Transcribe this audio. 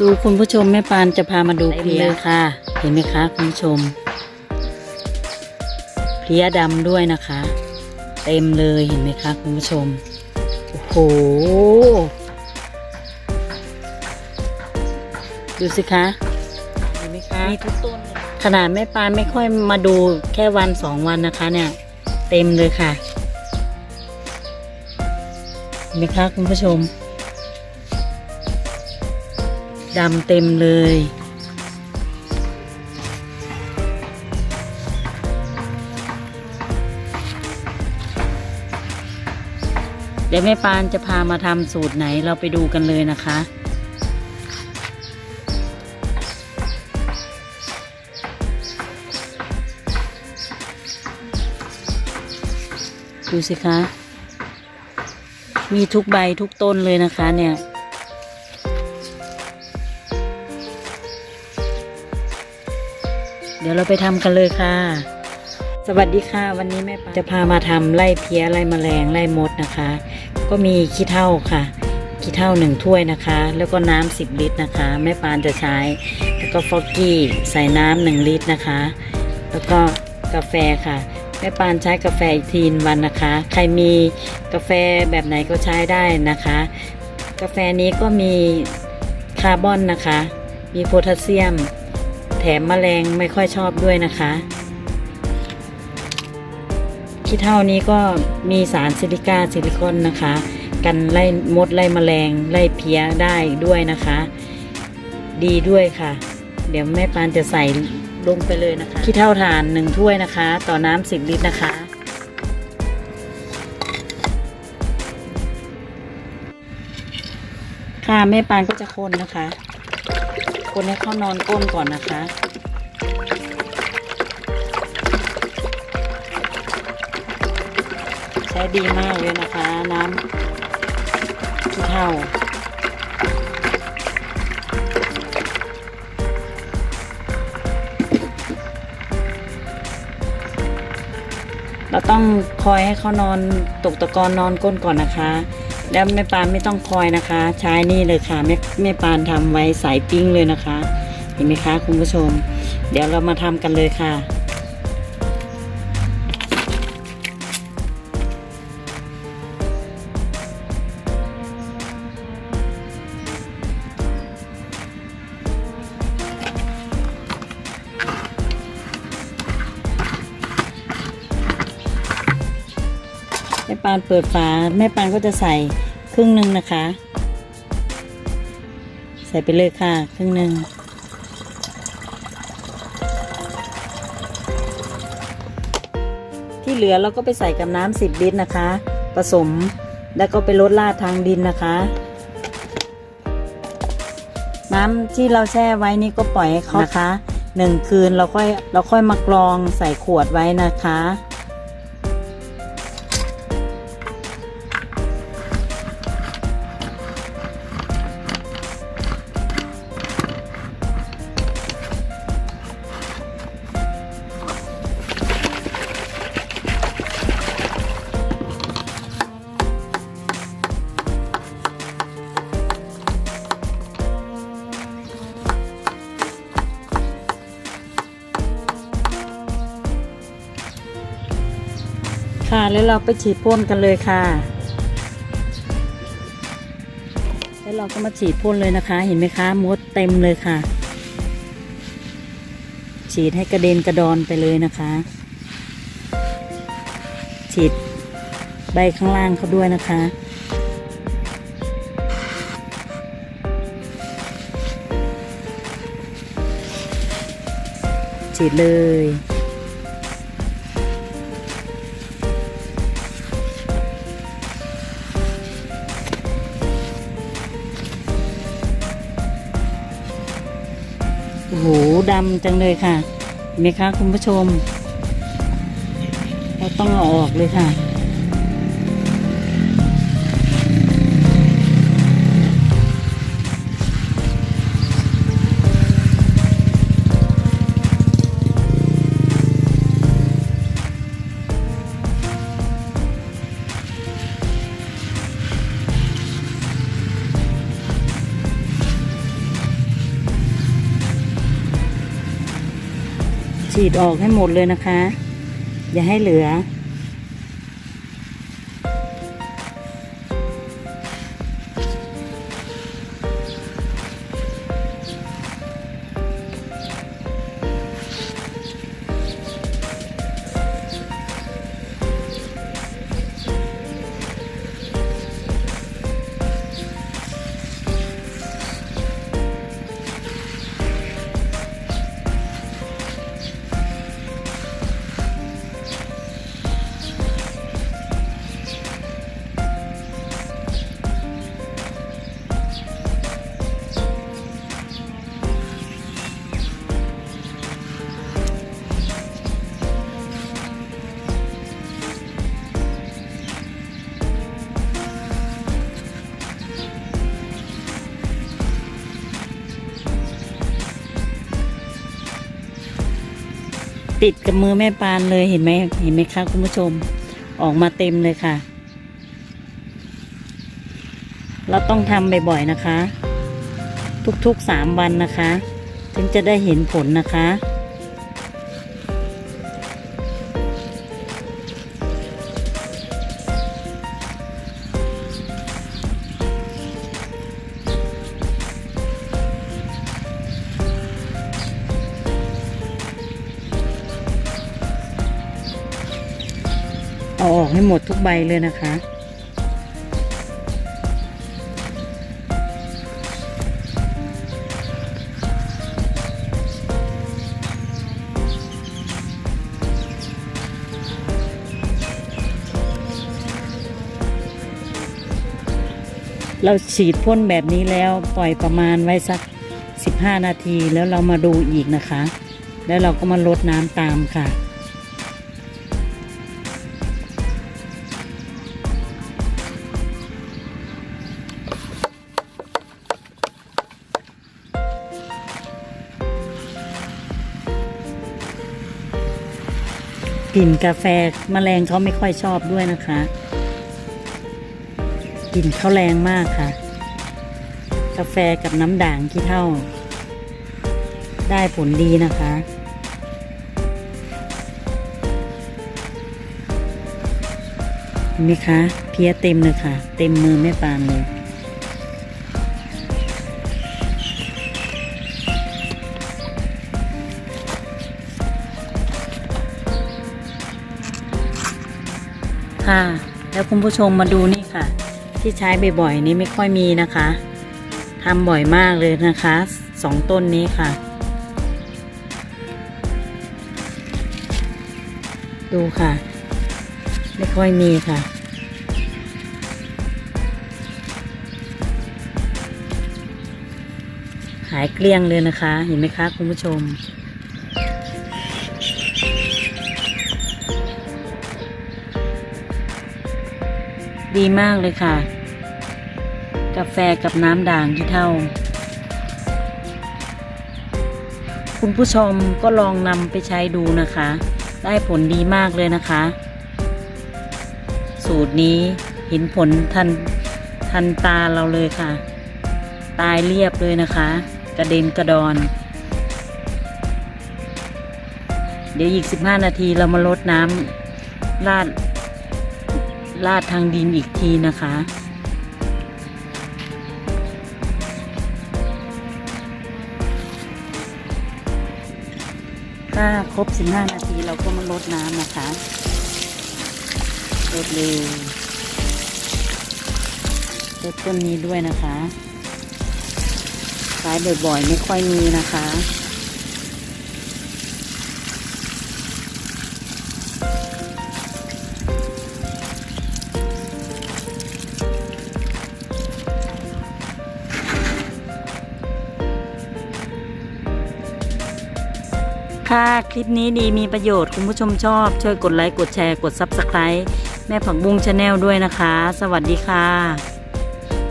ดูคุณผู้ชมแม่ปานจะพามาดูเพลียค่ะ เห็นไหมคะคุณผู้ชม เพลียดำด้วยนะคะ เต็มเลยเห็นไหมคะคุณผู้ชม โอ้โห ดูสิคะเห็นไหมคะมีทุกต้นเลยขนาดแม่ปานไม่ค่อยมาดูแค่วันสองวันนะคะ เนี่ย เต็มเลยค่ะเห็นไหมคะคุณผู้ชม ดำเต็มเลย เดี๋ยวแม่ปานจะพามาทำสูตรไหนเราไปดูกันเลยนะคะดูสิคะ มีทุกใบทุกต้นเลยนะคะเนี่ย เดี๋ยวเราไปทำกันเลยค่ะ สวัสดีค่ะ วันนี้แม่ปานจะพามาทำไล่เพี้ยไล่แมลงไล่มดนะคะ ก็มีขี้เถ้าค่ะขี้เถ้าหนึ่งถ้วยนะคะ แล้วก็น้ำสิบลิตรนะคะ แม่ปานจะใช้ แล้วก็ฟอกกี้ใส่น้ำหนึ่งลิตรนะคะ แล้วก็กาแฟค่ะแม่ปานใช้กาแฟอีกทีนวันนะคะ ใครมีกาแฟแบบไหนก็ใช้ได้นะคะ กาแฟนี้ก็มีคาร์บอนนะคะ มีโพแทสเซียม แถมแมลงไม่ค่อยชอบด้วยนะคะขี้เท่านี้ก็มีสารซิลิก้าซิลิคอนนะคะ กันไล่มดไล่แมลงไล่เพี้ยได้ด้วยนะคะ ดีด้วยค่ะ เดี๋ยวแม่ปานจะใส่ลงไปเลยนะคะขี้เท่าฐานหนึ่งถ้วยนะคะ ต่อน้ำสิบลิตรนะคะ ค่ะแม่ปานก็จะคนนะคะ คนให้เขานอนก้นก่อนนะคะ ใช้ดีมากเลยนะคะ น้ำขี้เท่าเราต้องคอยให้เขานอนตกตะกอนนอนก้นก่อนนะคะ แล้วแม่ปานไม่ต้องคอยนะคะ ใช้นี่เลยค่ะแม่แม่ปานทำไว้สายปิ้งเลยนะคะ เห็นไหมคะคุณผู้ชม เดี๋ยวเรามาทำกันเลยค่ะานเปิดฝาแม่ปานก็จะใส่ครึ่งหนึ่งนะคะ ใส่ไปเลยค่ะครึ่งหนึ่งที่เหลือเราก็ไปใส่กับน้ำสิบลิตรนะคะ ผสมแล้วก็ไปลดลาดทางดินนะคะ น้ำที่เราแช่ไว้นี่ก็ปล่อยให้เขานะคะหนึ่งคืนเราค่อยเราค่อยมากรองใส่ขวดไว้นะคะ แล้วเราไปฉีดพ่นกันเลยค่ะ แล้วเราก็มาฉีดพ่นเลยนะคะ เห็นไหมคะมดเต็มเลยค่ะ ฉีดให้กระเด็นกระดอนไปเลยนะคะ ฉีดใบข้างล่างเขาด้วยนะคะฉีดเลย โอ้โหดำจังเลยค่ะเห็นไหมคะคุณผู้ชม เราต้องเอาออกเลยค่ะ ฉีดออกให้หมดเลยนะคะ อย่าให้เหลือ ติดกับมือแม่ปานเลยเห็นไหมเห็นไหมคะคุณผู้ชมออกมาเต็มเลยค่ะ เราต้องทำบ่อยๆนะคะ ทุกๆสามวันนะคะ ถึงจะได้เห็นผลนะคะ ให้หมดทุกใบเลยนะคะ เราฉีดพ่นแบบนี้แล้วปล่อยประมาณไว้สัก 15 นาทีแล้วเรามาดูอีกนะคะ แล้วเราก็มาลดน้ำตามค่ะ กลิ่นกาแฟมแมลงเขาไม่ค่อยชอบด้วยนะคะกลิ่นเขาแรงมากค่ะ กาแฟกับน้ำด่างขี้เท่า ได้ผลดีนะคะเห็นไหมคะเพียเต็มเลยค่ะ เต็มมือแม่ปานเลย ค่ะ แล้วคุณผู้ชมมาดูนี่ค่ะ ที่ใช้บ่อยๆนี้ไม่ค่อยมีนะคะทำบ่อยมากเลยนะคะสองต้นนี้ค่ะ ดูค่ะ ไม่ค่อยมีค่ะหายเกลี้ยงเลยนะคะ เห็นไหมคะคุณผู้ชม ดีมากเลยค่ะ กาแฟกับน้ำด่างที่เท่า คุณผู้ชมก็ลองนำไปใช้ดูนะคะ ได้ผลดีมากเลยนะคะ สูตรนี้เห็นผลทันทันตาเราเลยค่ะ ตายเรียบเลยนะคะ กระเด็นกระดอน เดี๋ยวอีก 15 นาทีเรามาลดน้ำราด ลาดทางดินอีกทีนะคะ ถ้าครบ 15 นาทีเราก็มาลดน้ำนะคะลดเลยลดต้นนี้ด้วยนะคะใช้บ่อยๆ ไม่ค่อยมีนะคะ ค่ะ คลิปนี้ดีมีประโยชน์คุณผู้ชมชอบ ช่วยกดไลค์ กดแชร์ กด Subscribe แม่ผักบุ้งชาแนลด้วยนะคะ สวัสดีค่ะ